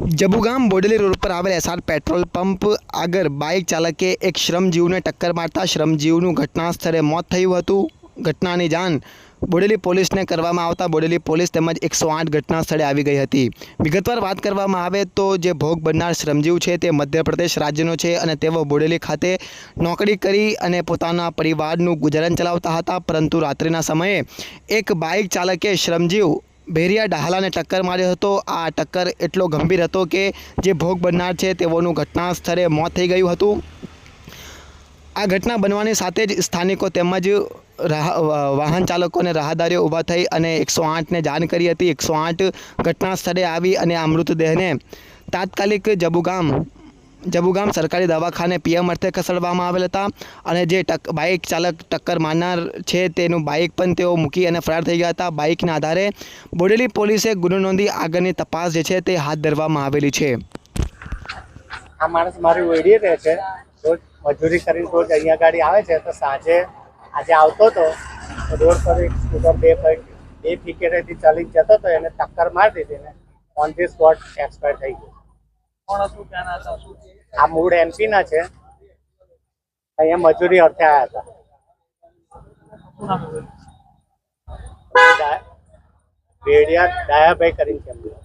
Jabugam Bodeli road પર આવેલ SR petrol pump આગળ બાઇક ચાલકે એક શ્રમજીવને ટક્કર મારતા શ્રમજીવનું ઘટના સ્થળે મોત થયું હતું ઘટનાની જાણ બોડેલી પોલીસને કરવામાં આવતા બોડેલી પોલીસ તેમજ એકસો આઠ ઘટના સ્થળે આવી ગઈ હતી વિગતવાર વાત કરવામાં આવે તો જે ભોગ બનનાર શ્રમજીવ છે તે મધ્યપ્રદેશ રાજ્યનો છે અને તેઓ બોડેલી ખાતે નોકરી કરી અને પોતાના પરિવારનું ગુજરાન ચલાવતા હતા, પરંતુ રાત્રિના સમયે એક બાઇક ચાલકે શ્રમજીવ ભેરિયા ડાહલાને ટક્કર માર્યો હતો. આ ટક્કર એટલો ગંભીર હતો કે જે ભોગ બનનાર છે તેઓનું ઘટના સ્થળે મોત થઈ ગયું હતું. આ ઘટના બનવાની સાથે જ સ્થાનિકો તેમજ રાહ, વાહન ચાલકોને રાહદારીઓ ઊભા થઈ અને એકસો આઠને જાણ કરી હતી. એકસો આઠ ઘટના સ્થળે આવી અને આ મૃતદેહને તાત્કાલિક જબુગામ જબુગામ સરકારી દવાખાને પીએમ અર્થે ખસેડવામાં આવેલ હતા અને જે ટક, બાઇક ચાલક ટક્કર મારનાર છે તેનું બાઇક પણ તેઓ મૂકી અને ફરાર થઈ ગયા હતા. બાઇકના આધારે બોડેલી પોલીસે ગુનો નોંધી આગળની તપાસ જે છે તે હાથ ધરવામાં આવેલી છે. આ માણસ મારી ઓળી રહે છે. રોજ મજૂરી કરીને રોજ અહીંયા ગાડી આવે છે. તો સાંજે, આજે આવતો હતો રોડ પર એક સ્કૂટર બે બે ફીકેટેથી ચાલીને જતો હતો. એને ટક્કર મારી દીધી ને ઓન ધી સ્પોટ એક્સપાયર થઈ ગયો. કોણ હતું ક્યાંના હતા શું છે? આ મૂળ એમપી ના છે અહીંયા મજૂરી અર્થે આવ્યા હતું? ભેડિયા ડાયાભાઈ કરીને છે એમનું.